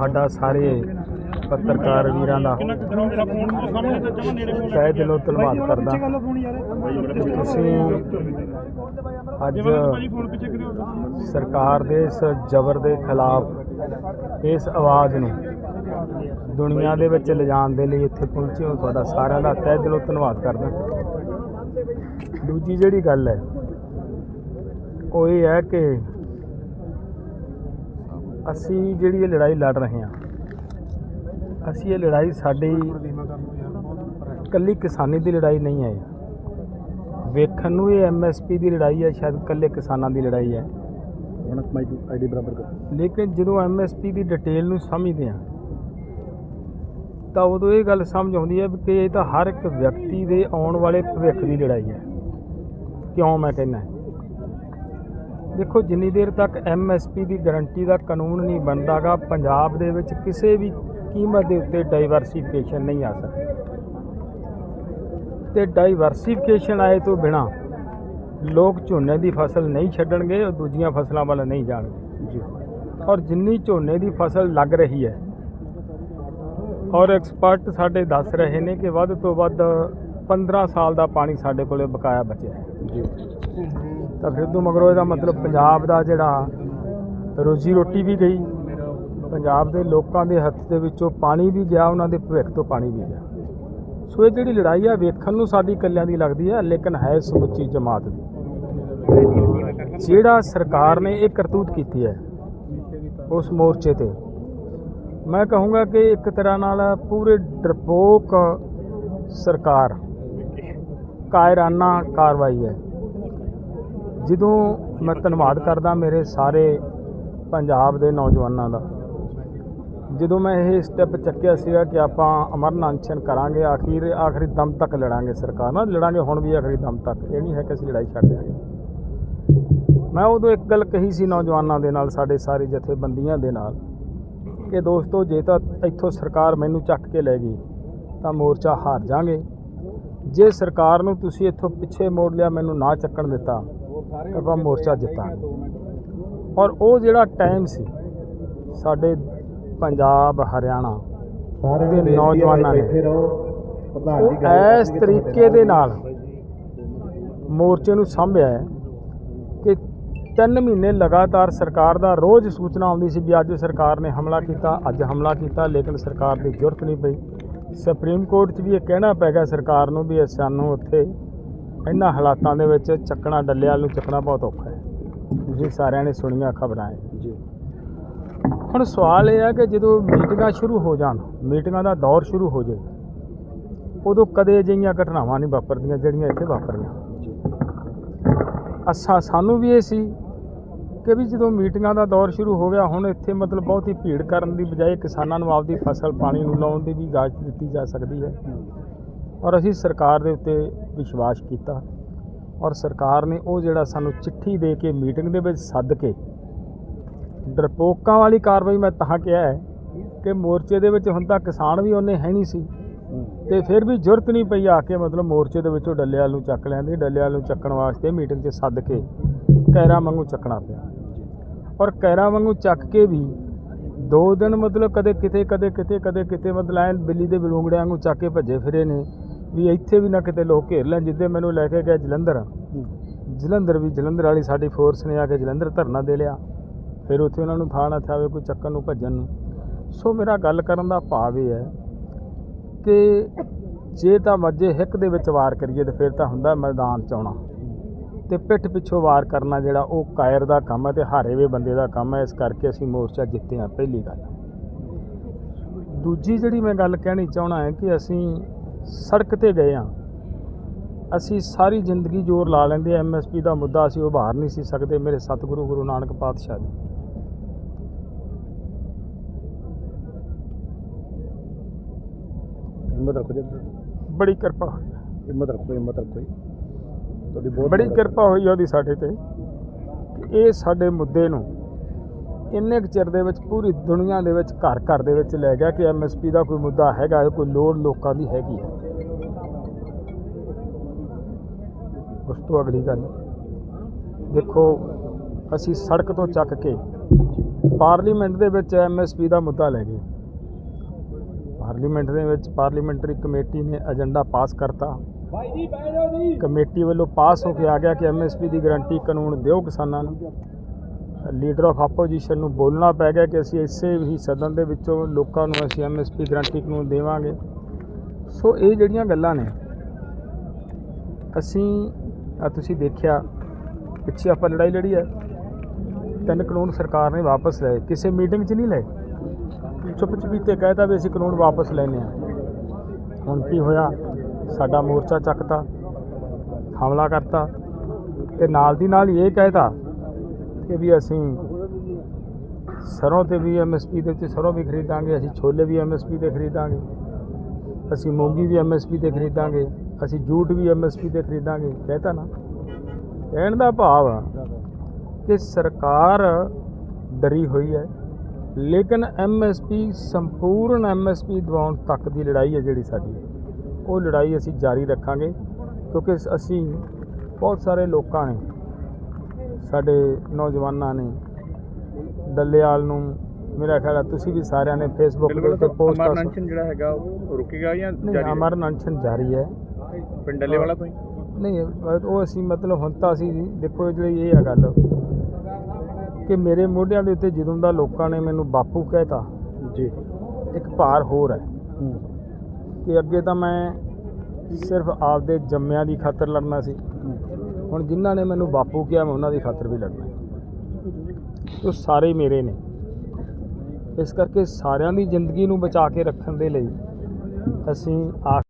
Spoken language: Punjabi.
ਤੁਹਾਡਾ ਸਾਰੇ ਪੱਤਰਕਾਰ ਵੀਰਾਂ ਦਾ ਤਹਿ ਦਿਲੋਂ ਧੰਨਵਾਦ ਕਰਦਾ। ਤੁਸੀਂ ਅੱਜ ਸਰਕਾਰ ਦੇ ਇਸ ਜ਼ਬਰ ਦੇ ਖਿਲਾਫ ਇਸ ਆਵਾਜ਼ ਨੂੰ ਦੁਨੀਆ ਦੇ ਵਿੱਚ ਲਿਜਾਣ ਦੇ ਲਈ ਇੱਥੇ ਪਹੁੰਚੇ ਹੋ ਤੁਹਾਡਾ ਸਾਰਿਆਂ ਦਾ ਤਹਿ ਦਿਲੋਂ ਧੰਨਵਾਦ ਕਰਦਾ। ਦੂਜੀ ਜਿਹੜੀ ਗੱਲ ਹੈ ਉਹ ਇਹ ਹੈ ਕਿ ਅਸੀਂ ਜਿਹੜੀ ਇਹ ਲੜਾਈ ਲੜ ਰਹੇ ਹਾਂ ਅਸੀਂ ਇਹ ਲੜਾਈ ਸਾਡੀ ਇਕੱਲੀ ਕਿਸਾਨੀ ਦੀ ਲੜਾਈ ਨਹੀਂ ਹੈ। ਵੇਖਣ ਨੂੰ ਇਹ ਐਮਐਸਪੀ ਦੀ ਲੜਾਈ ਹੈ ਸ਼ਾਇਦ ਇਕੱਲੇ ਕਿਸਾਨਾਂ ਦੀ ਲੜਾਈ ਹੈ। ਹੁਣ ਮਾਈਕ ਆਈਡੀ ਬਰਾਬਰ ਕਰ। ਲੇਕਿਨ ਜਦੋਂ ਐਮਐਸਪੀ ਦੀ ਡਿਟੇਲ ਨੂੰ ਸਮਝਦੇ ਹਾਂ ਤਾਂ ਉਦੋਂ ਇਹ ਗੱਲ ਸਮਝ ਆਉਂਦੀ ਹੈ ਕਿ ਇਹ ਤਾਂ ਹਰ ਇੱਕ ਵਿਅਕਤੀ ਦੇ ਆਉਣ ਵਾਲੇ ਭਵਿੱਖ ਦੀ ਲੜਾਈ ਹੈ। ਕਿਉਂ ਮੈਂ ਕਹਿੰਦਾ? ਦੇਖੋ ਜਿੰਨੀ ਦੇਰ ਤੱਕ ਐਮਐਸਪੀ ਦੀ ਗਾਰੰਟੀ ਦਾ ਕਾਨੂੰਨ ਨਹੀਂ ਬਣਦਾਗਾ ਪੰਜਾਬ ਦੇ ਵਿੱਚ ਕਿਸੇ ਵੀ ਕੀਮਤ ਦੇ ਉੱਤੇ ਡਾਈਵਰਸੀਫਿਕੇਸ਼ਨ ਨਹੀਂ ਆ ਸਕਦੀ। ਤੇ ਡਾਈਵਰਸੀਫਿਕੇਸ਼ਨ ਆਏ ਤੋਂ ਬਿਨਾ ਲੋਕ ਝੋਨੇ ਦੀ ਫਸਲ ਨਹੀਂ ਛੱਡਣਗੇ ਉਹ ਦੂਜੀਆਂ ਫਸਲਾਂ ਵੱਲ ਨਹੀਂ ਜਾਣਗੇ। ਜੀ। ਔਰ ਜਿੰਨੀ ਝੋਨੇ ਦੀ ਫਸਲ ਲੱਗ ਰਹੀ ਹੈ ਔਰ ਐਕਸਪਰਟ ਸਾਡੇ ਦੱਸ ਰਹੇ ਨੇ ਕਿ ਵੱਧ ਤੋਂ ਵੱਧ 15 ਸਾਲ ਦਾ ਪਾਣੀ ਸਾਡੇ ਕੋਲੇ ਬਕਾਇਆ ਬਚਿਆ ਹੈ। ਜੀ। ਤਾਂ ਫਿਰ ਤੋਂ ਮਗਰੋਂ ਇਹਦਾ ਮਤਲਬ ਪੰਜਾਬ ਦਾ ਜਿਹੜਾ ਰੋਜੀ ਰੋਟੀ ਵੀ ਗਈ, ਪੰਜਾਬ ਦੇ ਲੋਕਾਂ ਦੇ ਹੱਥ ਦੇ ਵਿੱਚੋਂ ਪਾਣੀ ਵੀ ਗਿਆ, ਉਹਨਾਂ ਦੇ ਭਵਿੱਖ ਤੋਂ ਪਾਣੀ ਵੀ ਗਿਆ। ਸੋ ਇਹ ਜਿਹੜੀ ਲੜਾਈ ਆ, ਵੇਖਣ ਨੂੰ ਸਾਡੀ ਇਕੱਲਿਆਂ ਦੀ ਲੱਗਦੀ ਹੈ ਲੇਕਿਨ ਹੈ ਸਮੁੱਚੀ ਜਮਾਤ ਦੀ। ਜਿਹੜਾ ਸਰਕਾਰ ਨੇ ਇਹ ਕਰਤੂਤ ਕੀਤੀ ਹੈ, ਉਸ ਮੋਰਚੇ ਤੇ, ਮੈਂ ਕਹੂੰਗਾ ਕਿ ਇੱਕ ਤਰ੍ਹਾਂ ਨਾਲ ਪੂਰੇ ਡਰਪੋਕ ਸਰਕਾਰ, ਕਾਇਰਾਨਾ ਕਾਰਵਾਈ ਹੈ। ਜਦੋਂ ਮੈਂ ਧੰਨਵਾਦ ਕਰਦਾ ਮੇਰੇ ਸਾਰੇ ਪੰਜਾਬ ਦੇ ਨੌਜਵਾਨਾਂ ਦਾ, ਜਦੋਂ ਮੈਂ ਇਹ ਸਟੈਪ ਚੱਕਿਆ ਸੀਗਾ ਕਿ ਆਪਾਂ ਅਮਰਨ ਅਨਸ਼ਨ ਕਰਾਂਗੇ, ਆਖਿਰ, ਆਖਰੀ ਦਮ ਤੱਕ ਲੜਾਂਗੇ ਸਰਕਾਰ ਨਾਲ, ਲੜਾਂਗੇ ਹੁਣ ਵੀ ਆਖਰੀ ਦਮ ਤੱਕ, ਇਹ ਨਹੀਂ ਹੈ ਕਿ ਅਸੀਂ ਲੜਾਈ ਛੱਡ ਦਿਆਂਗੇ। ਮੈਂ ਉਦੋਂ ਇੱਕ ਗੱਲ ਕਹੀ ਸੀ ਨੌਜਵਾਨਾਂ ਦੇ ਨਾਲ, ਸਾਡੇ ਸਾਰੇ ਜਥੇਬੰਦੀਆਂ ਦੇ ਨਾਲ, ਕਿ ਦੋਸਤੋ ਜੇ ਤਾਂ ਇੱਥੋਂ ਸਰਕਾਰ ਮੈਨੂੰ ਚੱਕ ਕੇ ਲੈ ਗਈ, ਤਾਂ ਮੋਰਚਾ ਹਾਰ ਜਾਾਂਗੇ। ਜੇ ਸਰਕਾਰ ਨੂੰ ਤੁਸੀਂ ਇੱਥੋਂ ਪਿੱਛੇ ਮੋੜ ਲਿਆ, ਮੈਨੂੰ ਨਾ ਚੱਕਣ ਦਿੱਤਾ ਆਪਾਂ ਮੋਰਚਾ ਜਿੱਤਾਂਗੇ। ਔਰ ਉਹ ਜਿਹੜਾ ਟਾਈਮ ਸੀ ਸਾਡੇ ਪੰਜਾਬ ਹਰਿਆਣਾ ਸਾਰੇ ਦੇ ਨੌਜਵਾਨਾਂ ਨੇ ਇਸ ਤਰੀਕੇ ਦੇ ਨਾਲ। ਮੋਰਚੇ ਨੂੰ ਸਾਂਭਿਆ ਹੈ ਕਿ ਤਿੰਨ ਮਹੀਨੇ ਲਗਾਤਾਰ ਸਰਕਾਰ ਦਾ ਰੋਜ਼ ਸੂਚਨਾ ਆਉਂਦੀ ਸੀ ਵੀ ਅੱਜ ਸਰਕਾਰ ਨੇ ਹਮਲਾ ਕੀਤਾ ਅੱਜ ਹਮਲਾ ਕੀਤਾ ਲੇਕਿਨ ਸਰਕਾਰ ਦੀ ਜ਼ਰੂਰਤ ਨਹੀਂ ਪਈ। ਸੁਪਰੀਮ ਕੋਰਟ 'ਚ ਵੀ ਇਹ ਕਹਿਣਾ ਪੈ ਗਿਆ ਸਰਕਾਰ ਨੂੰ ਵੀ ਸਾਨੂੰ ਉੱਥੇ ਇਹਨਾਂ ਹਾਲਾਤਾਂ ਦੇ ਵਿੱਚ ਚੱਕਣਾ ਡੱਲਿਆਲ ਨੂੰ ਚੱਕਣਾ ਬਹੁਤ ਔਖਾ ਹੈ। ਤੁਸੀਂ ਸਾਰਿਆਂ ਨੇ ਸੁਣੀਆਂ ਖਬਰਾਂ ਹੈ ਜੀ। ਹੁਣ ਸਵਾਲ ਇਹ ਹੈ ਕਿ ਜਦੋਂ ਮੀਟਿੰਗਾਂ ਸ਼ੁਰੂ ਹੋ ਜਾਣ ਮੀਟਿੰਗਾਂ ਦਾ ਦੌਰ ਸ਼ੁਰੂ ਹੋ ਜਾਏ ਉਦੋਂ ਕਦੇ ਅਜਿਹੀਆਂ ਘਟਨਾਵਾਂ ਨਹੀਂ ਵਾਪਰਦੀਆਂ ਜਿਹੜੀਆਂ ਇੱਥੇ ਵਾਪਰੀਆਂ। ਅੱਛਾ ਸਾਨੂੰ ਵੀ ਇਹ ਸੀ ਕਿ ਵੀ ਜਦੋਂ ਮੀਟਿੰਗਾਂ ਦਾ ਦੌਰ ਸ਼ੁਰੂ ਹੋ ਗਿਆ ਹੁਣ ਇੱਥੇ ਮਤਲਬ ਬਹੁਤੀ ਭੀੜ ਕਰਨ ਦੀ ਬਜਾਏ ਕਿਸਾਨਾਂ ਨੂੰ ਆਪਦੀ ਫਸਲ ਪਾਣੀ ਨੂੰ ਲਾਉਣ ਦੀ ਵੀ ਇਜਾਜ਼ਤ ਦਿੱਤੀ ਜਾ ਸਕਦੀ ਹੈ। ਔਰ ਅਸੀਂ ਸਰਕਾਰ ਦੇ ਉੱਤੇ ਵਿਸ਼ਵਾਸ ਕੀਤਾ ਔਰ ਸਰਕਾਰ ਨੇ ਉਹ ਜਿਹੜਾ ਸਾਨੂੰ ਚਿੱਠੀ ਦੇ ਕੇ ਮੀਟਿੰਗ ਦੇ ਵਿੱਚ ਸੱਦ ਕੇ ਡਰਪੋਕਾਂ ਵਾਲੀ ਕਾਰਵਾਈ ਮੈਂ ਤਾਂ ਕਿਹਾ ਹੈ ਕਿ ਮੋਰਚੇ ਦੇ ਵਿੱਚ ਹੁਣ ਤਾਂ ਕਿਸਾਨ ਵੀ ਉਹਨੇ ਹੈ ਨਹੀਂ ਸੀ ਤੇ ਫਿਰ ਵੀ ਜ਼ਰੂਰਤ ਨਹੀਂ ਪਈ ਆ ਕੇ ਮਤਲਬ ਮੋਰਚੇ ਦੇ ਵਿੱਚੋਂ ਡੱਲੇਵਾਲ ਨੂੰ ਚੱਕ ਲੈਂਦੇ ਡੱਲੇਵਾਲ ਨੂੰ ਚੱਕਣ ਵਾਸਤੇ ਮੀਟਿੰਗ 'ਚ ਸੱਦ ਕੇ ਕੈਰਾ ਵਾਂਗੂ ਚੱਕਣਾ ਪਿਆ। ਔਰ ਕੈਰਾ ਵਾਂਗੂ ਚੱਕ ਕੇ ਵੀ ਦੋ ਦਿਨ ਮਤਲਬ ਕਦੇ ਕਿਤੇ ਕਦੇ ਕਿਤੇ ਕਦੇ ਕਿਤੇ ਮਤਲਬ ਐਨ ਬਿੱਲੀ ਦੇ ਬਲੂੰਗੜਿਆਂ ਵਾਂਗੂ ਚੱਕ ਕੇ ਭੱਜੇ ਫਿਰੇ ਨੇ। ਵੀ ਇੱਥੇ ਵੀ ਨਾ ਕਿਤੇ ਲੋਕ ਘੇਰ ਲੈਣ ਜਿੱਦੇ ਮੈਨੂੰ ਲੈ ਕੇ ਗਏ ਜਲੰਧਰ। ਜਲੰਧਰ ਵੀ ਜਲੰਧਰ ਵਾਲੀ ਸਾਡੀ ਫੋਰਸ ਨੇ ਆ ਕੇ ਜਲੰਧਰ ਧਰਨਾ ਦੇ ਲਿਆ। ਫਿਰ ਉੱਥੇ ਉਹਨਾਂ ਨੂੰ ਥਾਂ ਨਾ ਥਾਵੇ ਕੋਈ ਚੱਕਣ ਨੂੰ ਭੱਜਣ ਨੂੰ। ਸੋ ਮੇਰਾ ਗੱਲ ਕਰਨ ਦਾ ਭਾਵ ਇਹ ਹੈ ਕਿ ਜੇ ਤਾਂ ਮੱਜੇ ਹਿੱਕ ਦੇ ਵਿੱਚ ਵਾਰ ਕਰੀਏ ਤੇ ਫਿਰ ਤਾਂ ਹੁੰਦਾ ਮੈਦਾਨ ਚ ਆਉਣਾ। ਤੇ ਪਿੱਠ ਪਿੱਛੋਂ ਵਾਰ ਕਰਨਾ ਜਿਹੜਾ ਉਹ ਕਾਇਰ ਦਾ ਕੰਮ ਹੈ ਤੇ ਹਾਰੇ ਵੇ ਬੰਦੇ ਦਾ ਕੰਮ ਹੈ ਇਸ ਕਰਕੇ ਅਸੀਂ ਮੋਰਚਾ ਜਿੱਤੇ ਹਾਂ ਪਹਿਲੀ ਗੱਲ। ਦੂਜੀ ਜਿਹੜੀ ਮੈਂ ਗੱਲ ਕਹਿਣੀ ਚਾਹਣਾ ਹੈ ਕਿ ਅਸੀਂ ਸੜਕ ਤੇ ਗਏ ਹਾਂ ਅਸੀਂ ਸਾਰੀ ਜ਼ਿੰਦਗੀ ਜ਼ੋਰ ਲਾ ਲੈਂਦੇ ਐਮਐਸਪੀ ਦਾ ਮੁੱਦਾ ਅਸੀਂ ਉਭਾਰ ਨਹੀਂ ਸੀ ਸਕਦੇ। ਮੇਰੇ ਸਤਿਗੁਰੂ ਗੁਰੂ ਨਾਨਕ ਪਾਤਸ਼ਾਹ ਜੀ। ਹਿੰਮਤ ਰੱਖੋ ਜੀ। ਬੜੀ ਕਿਰਪਾ ਹੋਈ। ਹਿੰਮਤ ਰੱਖੋ ਹਿੰਮਤ ਰੱਖੋ ਜੀ। ਤੁਹਾਡੀ ਬਹੁਤ ਬੜੀ ਕਿਰਪਾ ਹੋਈ ਉਹਦੀ ਸਾਡੇ ਤੇ। ਕਿ ਇਹ ਸਾਡੇ ਮੁੱਦੇ ਨੂੰ ਇੰਨੇ ਕੁ ਚਿਰ ਦੇ ਵਿੱਚ ਪੂਰੀ ਦੁਨੀਆ ਦੇ ਵਿੱਚ ਘਰ ਘਰ ਦੇ ਵਿੱਚ ਲੈ ਗਿਆ ਕਿ ਐਮਐਸਪੀ ਦਾ ਕੋਈ ਮੁੱਦਾ ਹੈਗਾ ਕੋਈ ਲੋੜ ਲੋਕਾਂ ਦੀ ਹੈਗੀ ਹੈ। ਉਸ ਤੋਂ ਅਗਲੀ ਗੱਲ। ਦੇਖੋ, ਅਸੀਂ ਸੜਕ ਤੋਂ ਚੱਕ ਕੇ ਪਾਰਲੀਮੈਂਟ ਦੇ ਵਿੱਚ ਐਮਐਸਪੀ ਦਾ ਮੁੱਦਾ ਲੈ ਗਏ। ਪਾਰਲੀਮੈਂਟ ਦੇ ਵਿੱਚ ਪਾਰਲੀਮੈਂਟਰੀ ਕਮੇਟੀ ਨੇ ਏਜੰਡਾ ਪਾਸ ਕਰਤਾ। ਕਮੇਟੀ ਵੱਲੋਂ ਪਾਸ ਹੋ ਕੇ ਆ ਗਿਆ ਕਿ ਐਮਐਸਪੀ ਦੀ ਗਾਰੰਟੀ ਕਾਨੂੰਨ ਦਿਓ ਕਿਸਾਨਾਂ ਨੂੰ। ਲੀਡਰ ਆਫ ਆਪੋਜੀਸ਼ਨ ਨੂੰ ਬੋਲਣਾ ਪੈ ਗਿਆ ਕਿ ਅਸੀਂ ਇਸੇ ਹੀ ਸਦਨ ਦੇ ਵਿੱਚੋਂ ਲੋਕਾਂ ਨੂੰ ਅਸੀਂ ਐਮਐਸਪੀ ਗਾਰੰਟੀ ਕਾਨੂੰਨ ਦੇਵਾਂਗੇ। ਸੋ ਇਹ ਜਿਹੜੀਆਂ ਗੱਲਾਂ ਨੇ, ਅਸੀਂ ਆ ਤੁਸੀਂ ਦੇਖਿਆ, ਪਿੱਛੇ ਆਪਾਂ ਲੜਾਈ ਲੜੀ ਹੈ ਤਿੰਨ ਕਾਨੂੰਨ ਸਰਕਾਰ ਨੇ ਵਾਪਸ ਲਏ। ਕਿਸੇ ਮੀਟਿੰਗ 'ਚ ਨਹੀਂ ਲਏ। ਚੁੱਪ ਚਪੀਤੇ ਕਹਿਤਾ ਵੀ ਅਸੀਂ ਕਾਨੂੰਨ ਵਾਪਸ ਲੈਨੇ ਆ ਹੁਣ ਕੀ ਹੋਇਆ? ਸਾਡਾ ਮੋਰਚਾ ਚੱਕਤਾ, ਹਮਲਾ ਕਰਤਾ। ਤੇ ਨਾਲ ਦੀ ਨਾਲ ਹੀ ਇਹ ਕਹਿਤਾ ਕਿ ਵੀ ਅਸੀਂ ਸਰੋਂ ਤੇ ਵੀ ਐਮਐਸਪੀ ਦੇ ਉੱਤੇ ਸਰੋਂ ਵੀ ਖਰੀਦਾਂਗੇ, ਅਸੀਂ ਛੋਲੇ ਵੀ ਐਮਐਸਪੀ ਤੇ ਖਰੀਦਾਂਗੇ, ਅਸੀਂ ਮੂੰਗੀ ਵੀ ਐਮਐਸਪੀ ਤੇ ਖਰੀਦਾਂਗੇ। ਅਸੀਂ ਜੂਟ ਵੀ ਐਮਐਸਪੀ ਤੇ ਖਰੀਦਾਂਗੇ ਕਹਿਤਾ ਨਾ। ਕਹਿਣ ਦਾ ਭਾਵ ਆ ਕਿ ਸਰਕਾਰ ਡਰੀ ਹੋਈ ਹੈ ਲੇਕਿਨ ਐਮਐਸਪੀ ਸੰਪੂਰਨ ਐਮਐਸਪੀ ਦਿਵਾਉਣ ਤੱਕ ਦੀ ਲੜਾਈ ਹੈ ਜਿਹੜੀ ਸਾਡੀ ਉਹ ਲੜਾਈ ਅਸੀਂ ਜਾਰੀ ਰੱਖਾਂਗੇ ਕਿਉਂਕਿ ਅਸੀਂ ਬਹੁਤ ਸਾਰੇ ਲੋਕਾਂ ਨੇ ਸਾਡੇ ਨੌਜਵਾਨਾਂ ਨੇ ਡੱਲੇਵਾਲ ਨੂੰ ਮੇਰਾ ਖਿਆਲ ਹੈ ਤੁਸੀਂ ਵੀ ਸਾਰਿਆਂ ਨੇ ਫੇਸਬੁੱਕ ਉੱਤੇ ਪੋਸਟ ਅਮਰ ਅਨਸ਼ਨ ਜਿਹੜਾ ਹੈਗਾ ਉਹ ਰੁਕੇਗਾ ਜਾਂ ਜਾਰੀ ਅਮਰਨ ਅਨਸ਼ਨ ਜਾਰੀ ਹੈ। ਪਿੰਡ ਵਾਲਾ ਤੋਂ ਹੀ ਨਹੀਂ ਉਹ ਅਸੀਂ ਮਤਲਬ ਹੁਣ ਤਾਂ ਅਸੀਂ ਦੇਖੋ ਜਿਹੜੀ ਇਹ ਆ ਗੱਲ ਕਿ ਮੇਰੇ ਮੋਢਿਆਂ ਦੇ ਉੱਤੇ ਜਦੋਂ ਦਾ ਲੋਕਾਂ ਨੇ ਮੈਨੂੰ ਬਾਪੂ ਕਹਿਤਾ ਜੀ। ਇੱਕ ਭਾਰ ਹੋਰ ਹੈ ਕਿ ਅੱਗੇ ਤਾਂ ਮੈਂ ਸਿਰਫ ਆਪਦੇ ਜੰਮਿਆਂ ਦੀ ਖਾਤਰ ਲੜਨਾ ਸੀ। ਹੁਣ ਜਿਨ੍ਹਾਂ ਨੇ ਮੈਨੂੰ ਬਾਪੂ ਕਿਹਾ ਮੈਂ ਉਹਨਾਂ ਦੀ ਖਾਤਰ ਵੀ ਲੜਨਾ। ਉਹ ਸਾਰੇ ਮੇਰੇ ਨੇ। ਇਸ ਕਰਕੇ ਸਾਰਿਆਂ ਦੀ ਜ਼ਿੰਦਗੀ ਨੂੰ ਬਚਾ ਕੇ ਰੱਖਣ ਦੇ ਲਈ ਅਸੀਂ ਆ